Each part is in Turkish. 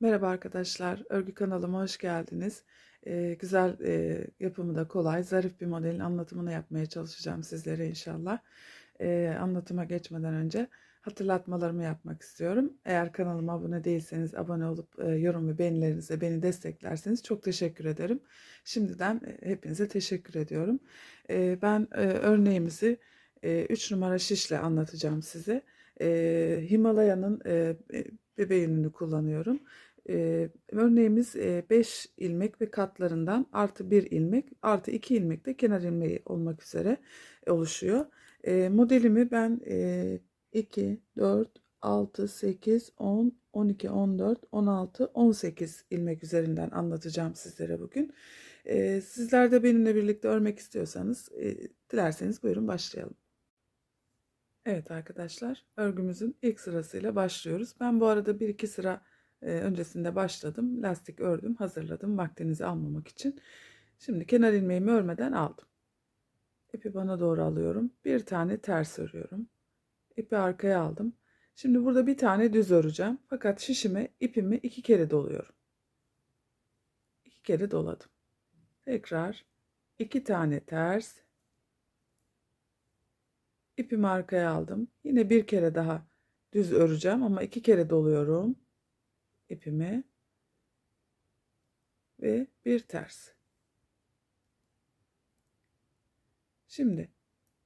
Merhaba arkadaşlar, örgü kanalıma hoş geldiniz. Ee, güzel e, yapımı da kolay, zarif bir modelin anlatımını yapmaya çalışacağım sizlere inşallah. Ee, anlatıma geçmeden önce hatırlatmalarımı yapmak istiyorum. Eğer kanalıma abone değilseniz abone olup e, yorum ve beğenilerinizle beni desteklerseniz çok teşekkür ederim. Şimdiden e, hepinize teşekkür ediyorum. Ee, ben e, örneğimizi 3 numara şişle anlatacağım size. Ee, Himalaya'nın e, e, bebe yününü kullanıyorum. Ee, örneğimiz 5 ilmek ve katlarından artı 1 ilmek artı 2 ilmek de kenar ilmeği olmak üzere oluşuyor. Ee, modelimi ben e, 2, 4, 6, 8, 10, 12, 14, 16, 18 ilmek üzerinden anlatacağım sizlere bugün. Ee, sizler de benimle birlikte örmek istiyorsanız e, dilerseniz buyurun başlayalım. Evet arkadaşlar örgümüzün ilk sırasıyla başlıyoruz. Ben bu arada bir iki sıra e, öncesinde başladım. Lastik ördüm hazırladım vaktinizi almamak için. Şimdi kenar ilmeğimi örmeden aldım. İpi bana doğru alıyorum. Bir tane ters örüyorum. İpi arkaya aldım. Şimdi burada bir tane düz öreceğim. Fakat şişime ipimi iki kere doluyorum. İki kere doladım. Tekrar iki tane ters İpimi arkaya aldım. Yine bir kere daha düz öreceğim ama iki kere doluyorum ipimi ve bir ters. Şimdi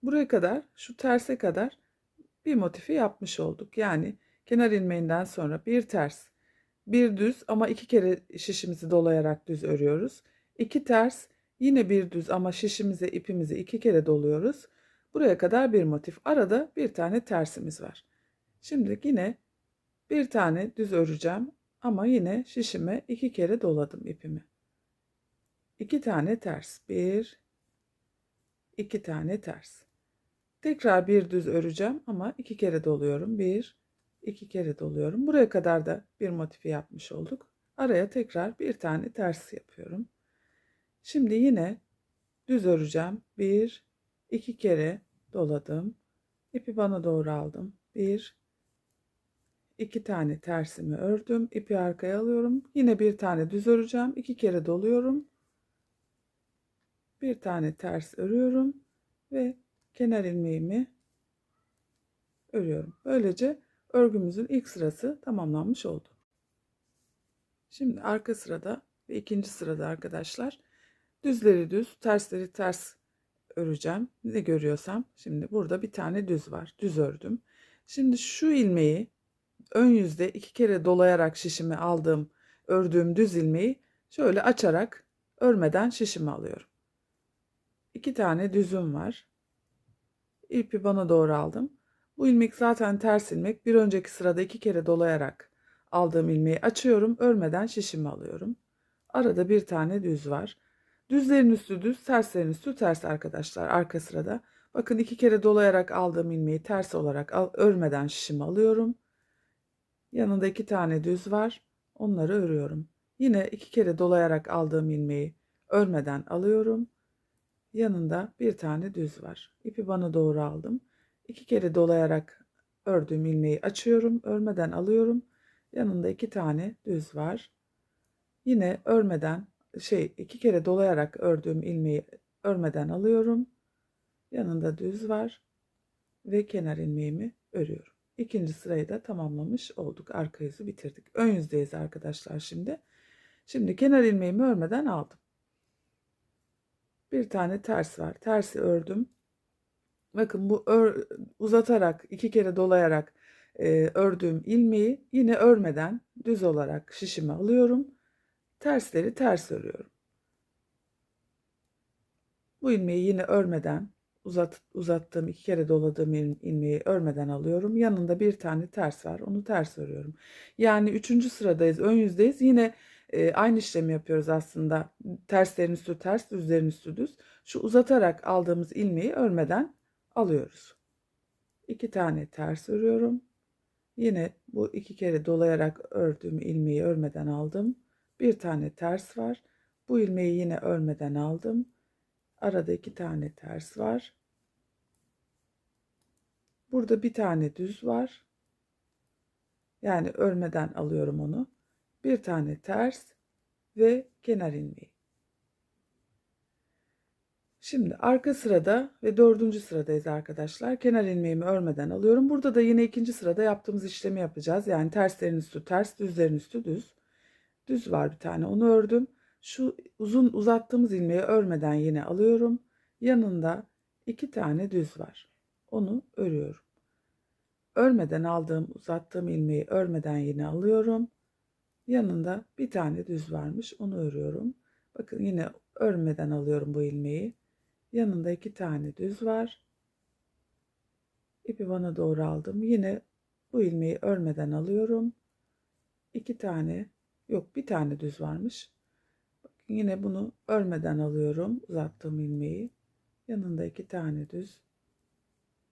buraya kadar şu terse kadar bir motifi yapmış olduk. Yani kenar ilmeğinden sonra bir ters, bir düz ama iki kere şişimizi dolayarak düz örüyoruz. İki ters, yine bir düz ama şişimize ipimizi iki kere doluyoruz. Buraya kadar bir motif. Arada bir tane tersimiz var. Şimdi yine bir tane düz öreceğim ama yine şişime iki kere doladım ipimi. İki tane ters. Bir, iki tane ters. Tekrar bir düz öreceğim ama iki kere doluyorum. Bir, iki kere doluyorum. Buraya kadar da bir motifi yapmış olduk. Araya tekrar bir tane ters yapıyorum. Şimdi yine düz öreceğim. Bir, iki kere doladım. İpi bana doğru aldım. Bir, iki tane tersimi ördüm. İpi arkaya alıyorum. Yine bir tane düz öreceğim. İki kere doluyorum. Bir tane ters örüyorum ve kenar ilmeğimi örüyorum. Böylece örgümüzün ilk sırası tamamlanmış oldu. Şimdi arka sırada ve ikinci sırada arkadaşlar düzleri düz, tersleri ters öreceğim. Ne görüyorsam şimdi burada bir tane düz var. Düz ördüm. Şimdi şu ilmeği ön yüzde iki kere dolayarak şişimi aldığım ördüğüm düz ilmeği şöyle açarak örmeden şişimi alıyorum. İki tane düzüm var. İpi bana doğru aldım. Bu ilmek zaten ters ilmek. Bir önceki sırada iki kere dolayarak aldığım ilmeği açıyorum. Örmeden şişimi alıyorum. Arada bir tane düz var. Düzlerin üstü düz, terslerin üstü ters arkadaşlar arka sırada. Bakın iki kere dolayarak aldığım ilmeği ters olarak al, örmeden şişimi alıyorum. Yanında iki tane düz var. Onları örüyorum. Yine iki kere dolayarak aldığım ilmeği örmeden alıyorum. Yanında bir tane düz var. İpi bana doğru aldım. İki kere dolayarak ördüğüm ilmeği açıyorum. Örmeden alıyorum. Yanında iki tane düz var. Yine örmeden şey iki kere dolayarak ördüğüm ilmeği örmeden alıyorum. Yanında düz var ve kenar ilmeğimi örüyorum. İkinci sırayı da tamamlamış olduk. Arka yüzü bitirdik. Ön yüzdeyiz arkadaşlar şimdi. Şimdi kenar ilmeğimi örmeden aldım. Bir tane ters var. Tersi ördüm. Bakın bu ör, uzatarak iki kere dolayarak e, ördüğüm ilmeği yine örmeden düz olarak şişime alıyorum tersleri ters örüyorum. Bu ilmeği yine örmeden uzat, uzattığım iki kere doladığım ilmeği örmeden alıyorum. Yanında bir tane ters var. Onu ters örüyorum. Yani üçüncü sıradayız. Ön yüzdeyiz. Yine e, aynı işlemi yapıyoruz aslında. Terslerin üstü ters, düzlerin üstü düz. Şu uzatarak aldığımız ilmeği örmeden alıyoruz. İki tane ters örüyorum. Yine bu iki kere dolayarak ördüğüm ilmeği örmeden aldım bir tane ters var. Bu ilmeği yine örmeden aldım. Arada iki tane ters var. Burada bir tane düz var. Yani örmeden alıyorum onu. bir tane ters ve kenar ilmeği. Şimdi arka sırada ve dördüncü sıradayız arkadaşlar. Kenar ilmeğimi örmeden alıyorum. Burada da yine ikinci sırada yaptığımız işlemi yapacağız. Yani terslerin üstü ters, düzlerin üstü düz. Düz var bir tane onu ördüm. Şu uzun uzattığımız ilmeği örmeden yine alıyorum. Yanında iki tane düz var. Onu örüyorum. Örmeden aldığım uzattığım ilmeği örmeden yine alıyorum. Yanında bir tane düz varmış onu örüyorum. Bakın yine örmeden alıyorum bu ilmeği. Yanında iki tane düz var. İpi bana doğru aldım. Yine bu ilmeği örmeden alıyorum. İki tane yok bir tane düz varmış. Bakın yine bunu örmeden alıyorum. Uzattığım ilmeği. Yanında iki tane düz.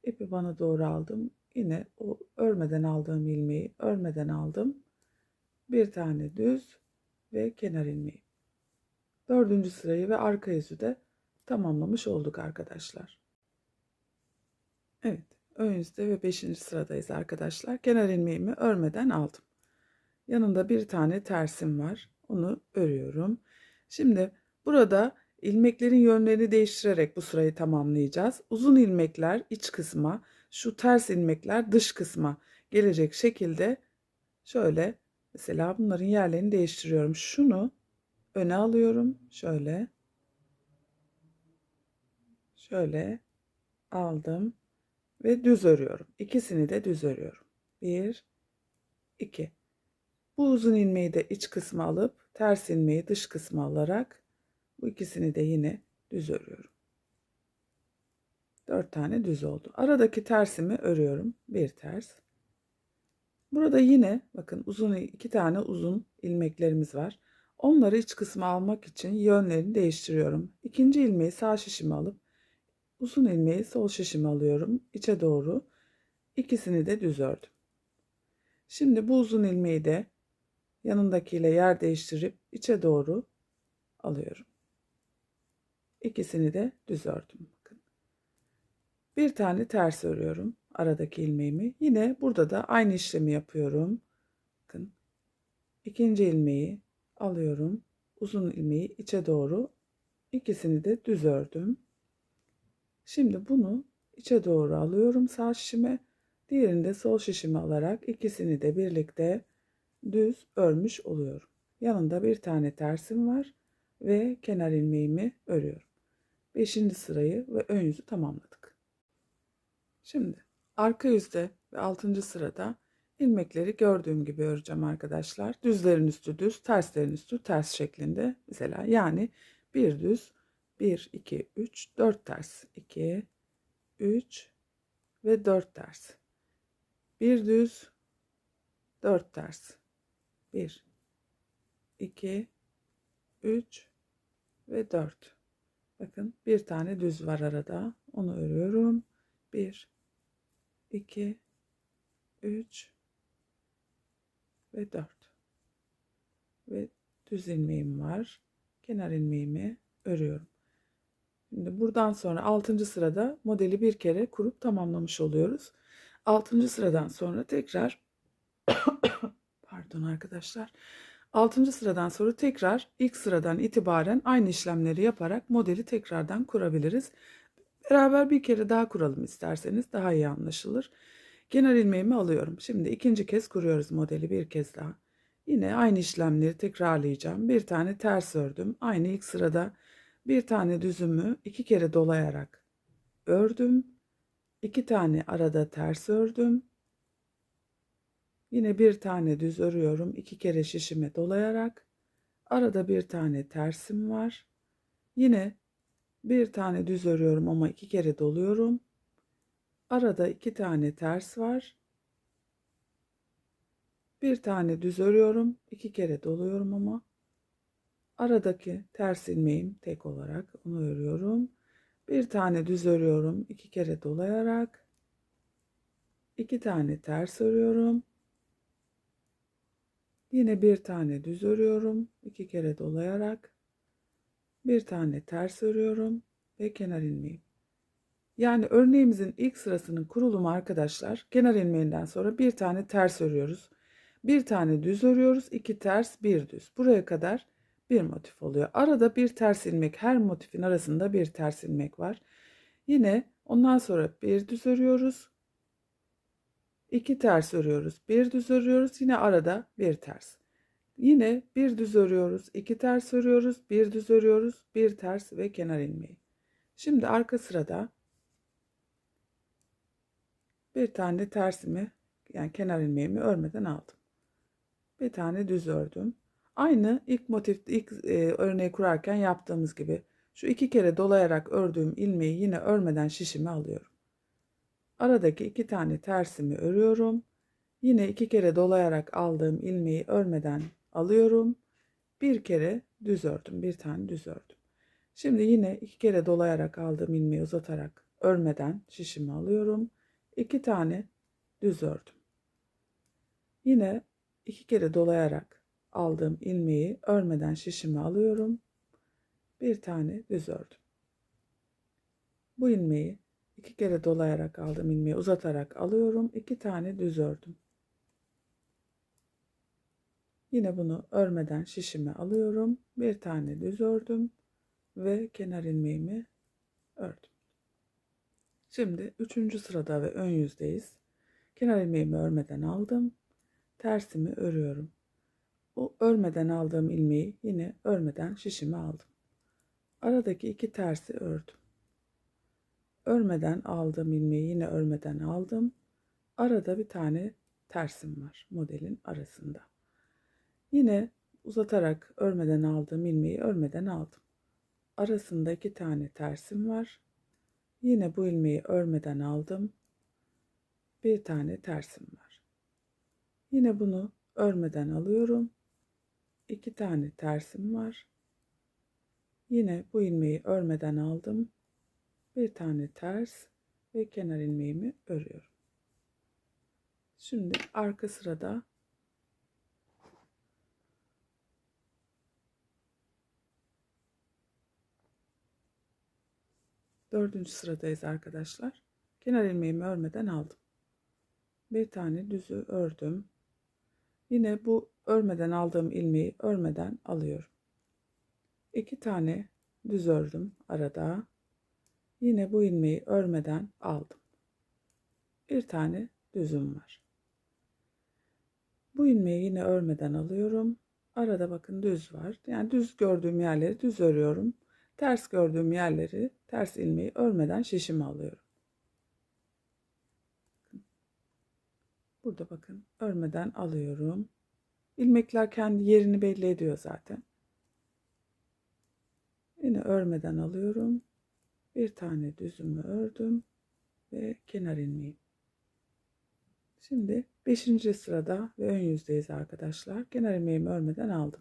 İpi bana doğru aldım. Yine o örmeden aldığım ilmeği örmeden aldım. Bir tane düz ve kenar ilmeği. Dördüncü sırayı ve arka yüzü de tamamlamış olduk arkadaşlar. Evet, ön yüzde ve beşinci sıradayız arkadaşlar. Kenar ilmeğimi örmeden aldım. Yanında bir tane tersim var. Onu örüyorum. Şimdi burada ilmeklerin yönlerini değiştirerek bu sırayı tamamlayacağız. Uzun ilmekler iç kısma, şu ters ilmekler dış kısma gelecek şekilde şöyle mesela bunların yerlerini değiştiriyorum. Şunu öne alıyorum. Şöyle. Şöyle aldım ve düz örüyorum. İkisini de düz örüyorum. Bir, iki. Bu uzun ilmeği de iç kısmı alıp ters ilmeği dış kısmı alarak bu ikisini de yine düz örüyorum. Dört tane düz oldu. Aradaki tersimi örüyorum. Bir ters. Burada yine bakın uzun iki tane uzun ilmeklerimiz var. Onları iç kısma almak için yönlerini değiştiriyorum. İkinci ilmeği sağ şişime alıp uzun ilmeği sol şişime alıyorum. içe doğru. İkisini de düz ördüm. Şimdi bu uzun ilmeği de yanındakiyle yer değiştirip içe doğru alıyorum. İkisini de düz ördüm. Bakın. Bir tane ters örüyorum aradaki ilmeğimi. Yine burada da aynı işlemi yapıyorum. Bakın. İkinci ilmeği alıyorum. Uzun ilmeği içe doğru ikisini de düz ördüm. Şimdi bunu içe doğru alıyorum sağ şişime. Diğerini de sol şişime alarak ikisini de birlikte düz örmüş oluyorum. Yanında bir tane tersim var ve kenar ilmeğimi örüyorum. Beşinci sırayı ve ön yüzü tamamladık. Şimdi arka yüzde ve altıncı sırada ilmekleri gördüğüm gibi öreceğim arkadaşlar. Düzlerin üstü düz, terslerin üstü ters şeklinde mesela yani bir düz, 1, 2, 3, 4 ters, 2, 3 ve 4 ters. Bir düz, 4 ters. 1, 2, 3 ve 4. Bakın bir tane düz var arada. Onu örüyorum. 1, 2, 3 ve 4. Ve düz ilmeğim var. Kenar ilmeğimi örüyorum. Şimdi buradan sonra 6. sırada modeli bir kere kurup tamamlamış oluyoruz. 6. sıradan sonra tekrar pardon arkadaşlar. 6. sıradan sonra tekrar ilk sıradan itibaren aynı işlemleri yaparak modeli tekrardan kurabiliriz. Beraber bir kere daha kuralım isterseniz daha iyi anlaşılır. Kenar ilmeğimi alıyorum. Şimdi ikinci kez kuruyoruz modeli bir kez daha. Yine aynı işlemleri tekrarlayacağım. Bir tane ters ördüm. Aynı ilk sırada bir tane düzümü iki kere dolayarak ördüm. İki tane arada ters ördüm. Yine bir tane düz örüyorum. iki kere şişime dolayarak. Arada bir tane tersim var. Yine bir tane düz örüyorum ama iki kere doluyorum. Arada iki tane ters var. Bir tane düz örüyorum. iki kere doluyorum ama. Aradaki ters ilmeğim tek olarak onu örüyorum. Bir tane düz örüyorum. iki kere dolayarak. iki tane ters örüyorum. Yine bir tane düz örüyorum. iki kere dolayarak. Bir tane ters örüyorum ve kenar ilmeğim. Yani örneğimizin ilk sırasının kurulumu arkadaşlar kenar ilmeğinden sonra bir tane ters örüyoruz. Bir tane düz örüyoruz, iki ters, bir düz. Buraya kadar bir motif oluyor. Arada bir ters ilmek, her motifin arasında bir ters ilmek var. Yine ondan sonra bir düz örüyoruz. İki ters örüyoruz, bir düz örüyoruz. Yine arada bir ters. Yine bir düz örüyoruz, iki ters örüyoruz, bir düz örüyoruz, bir ters ve kenar ilmeği. Şimdi arka sırada bir tane tersimi yani kenar ilmeğimi örmeden aldım. Bir tane düz ördüm. Aynı ilk motif ilk e, örneği kurarken yaptığımız gibi şu iki kere dolayarak ördüğüm ilmeği yine örmeden şişimi alıyorum. Aradaki iki tane tersimi örüyorum. Yine iki kere dolayarak aldığım ilmeği örmeden alıyorum. Bir kere düz ördüm. Bir tane düz ördüm. Şimdi yine iki kere dolayarak aldığım ilmeği uzatarak örmeden şişimi alıyorum. İki tane düz ördüm. Yine iki kere dolayarak aldığım ilmeği örmeden şişimi alıyorum. Bir tane düz ördüm. Bu ilmeği iki kere dolayarak aldığım ilmeği uzatarak alıyorum. İki tane düz ördüm. Yine bunu örmeden şişimi alıyorum. Bir tane düz ördüm ve kenar ilmeğimi ördüm. Şimdi üçüncü sırada ve ön yüzdeyiz. Kenar ilmeğimi örmeden aldım. Tersimi örüyorum. Bu örmeden aldığım ilmeği yine örmeden şişimi aldım. Aradaki iki tersi ördüm. Örmeden aldığım ilmeği yine örmeden aldım. Arada bir tane tersim var modelin arasında. Yine uzatarak örmeden aldığım ilmeği örmeden aldım. Arasında iki tane tersim var. Yine bu ilmeği örmeden aldım. Bir tane tersim var. Yine bunu örmeden alıyorum. İki tane tersim var. Yine bu ilmeği örmeden aldım. Bir tane ters ve kenar ilmeğimi örüyorum. Şimdi arka sırada Dördüncü sıradayız arkadaşlar. Kenar ilmeğimi örmeden aldım. Bir tane düzü ördüm. Yine bu örmeden aldığım ilmeği örmeden alıyorum. İki tane düz ördüm arada. Yine bu ilmeği örmeden aldım. Bir tane düzüm var. Bu ilmeği yine örmeden alıyorum. Arada bakın düz var. Yani düz gördüğüm yerleri düz örüyorum. Ters gördüğüm yerleri ters ilmeği örmeden şişimi alıyorum. Burada bakın örmeden alıyorum. İlmekler kendi yerini belli ediyor zaten. Yine örmeden alıyorum. Bir tane düzümü ördüm ve kenar ilmeği. Şimdi 5. sırada ve ön yüzdeyiz arkadaşlar. Kenar ilmeğimi örmeden aldım.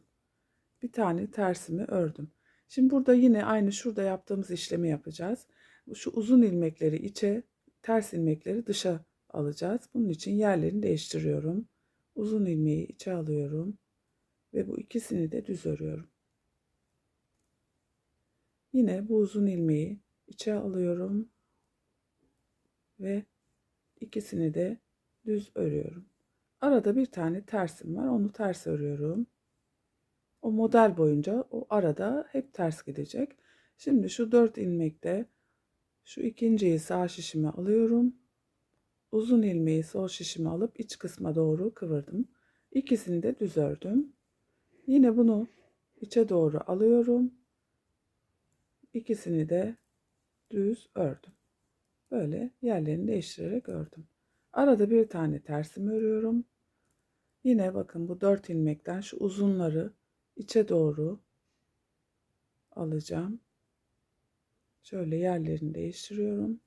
Bir tane tersimi ördüm. Şimdi burada yine aynı şurada yaptığımız işlemi yapacağız. Şu uzun ilmekleri içe, ters ilmekleri dışa alacağız. Bunun için yerlerini değiştiriyorum. Uzun ilmeği içe alıyorum ve bu ikisini de düz örüyorum. Yine bu uzun ilmeği içe alıyorum ve ikisini de düz örüyorum. Arada bir tane tersim var. Onu ters örüyorum. O model boyunca o arada hep ters gidecek. Şimdi şu dört ilmekte şu ikinciyi sağ şişime alıyorum. Uzun ilmeği sol şişime alıp iç kısma doğru kıvırdım. İkisini de düz ördüm. Yine bunu içe doğru alıyorum. İkisini de düz ördüm. Böyle yerlerini değiştirerek ördüm. Arada bir tane tersimi örüyorum. Yine bakın bu dört ilmekten şu uzunları içe doğru alacağım. Şöyle yerlerini değiştiriyorum.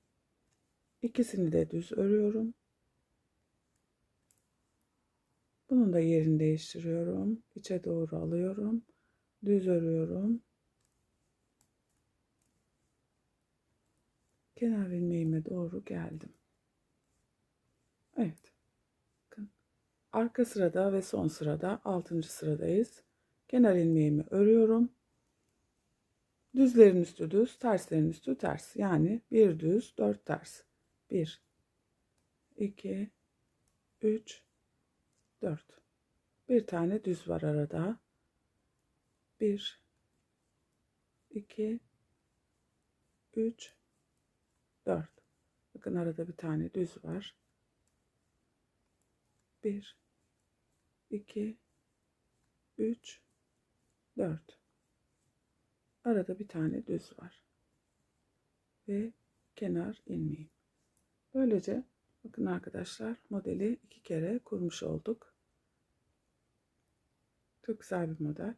İkisini de düz örüyorum. Bunun da yerini değiştiriyorum. İçe doğru alıyorum. Düz örüyorum. Kenar ilmeğime doğru geldim. Evet. Bakın. Arka sırada ve son sırada 6. sıradayız. Kenar ilmeğimi örüyorum. Düzlerin üstü düz, terslerin üstü ters. Yani bir düz, dört ters. 1 2 3 4 Bir tane düz var arada. Bir, iki, üç, dört. Bakın arada bir tane düz var. Bir, iki, üç, dört. Arada bir tane düz var. Ve kenar ilmeğim. Böylece bakın arkadaşlar modeli iki kere kurmuş olduk. Çok güzel bir model.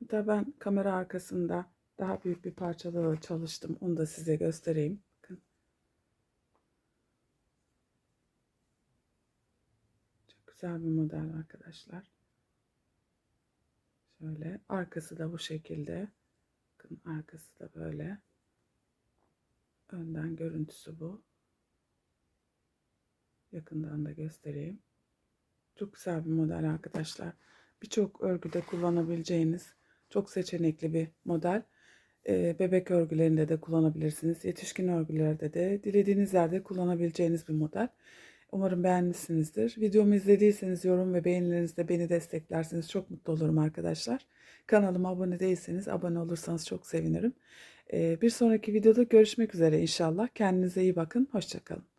Hatta ben kamera arkasında daha büyük bir parçalı çalıştım. Onu da size göstereyim. Bakın. Çok güzel bir model arkadaşlar. Şöyle arkası da bu şekilde. Bakın arkası da böyle. Önden görüntüsü bu. Yakından da göstereyim. Çok güzel bir model arkadaşlar. Birçok örgüde kullanabileceğiniz çok seçenekli bir model. Bebek örgülerinde de kullanabilirsiniz. Yetişkin örgülerde de dilediğiniz yerde kullanabileceğiniz bir model. Umarım beğenmişsinizdir. Videomu izlediyseniz yorum ve beğenilerinizle beni desteklerseniz çok mutlu olurum arkadaşlar. Kanalıma abone değilseniz abone olursanız çok sevinirim. Bir sonraki videoda görüşmek üzere inşallah. Kendinize iyi bakın. Hoşçakalın.